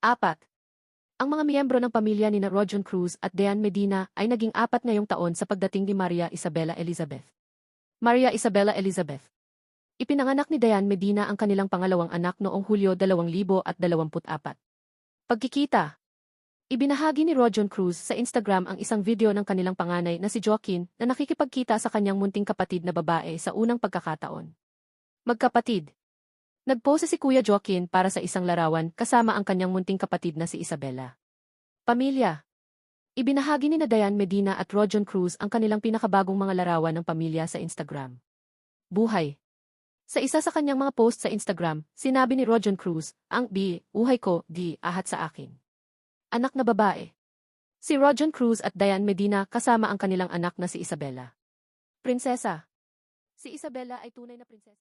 Apat. Ang mga miyembro ng pamilya ni Rojon Cruz at Dean Medina ay naging apat ngayong taon sa pagdating ni Maria Isabella Elizabeth. Maria Isabella Elizabeth. Ipinanganak ni Diane Medina ang kanilang pangalawang anak noong Hulyo 2024. Pagkikita. Ibinahagi ni Rojon Cruz sa Instagram ang isang video ng kanilang panganay na si Joaquin na nakikipagkita sa kanyang munting kapatid na babae sa unang pagkakataon. Magkapatid. Nagpose si Kuya Joaquin para sa isang larawan kasama ang kanyang munting kapatid na si Isabella. Pamilya. Ibinahagi ni na Diane Medina at Rojon Cruz ang kanilang pinakabagong mga larawan ng pamilya sa Instagram. Buhay. Sa isa sa kanyang mga post sa Instagram, sinabi ni Rojon Cruz, ang B, uhay ko, di, ahat sa akin. Anak na babae. Si Rojon Cruz at Diane Medina kasama ang kanilang anak na si Isabella. Prinsesa. Si Isabella ay tunay na prinsesa.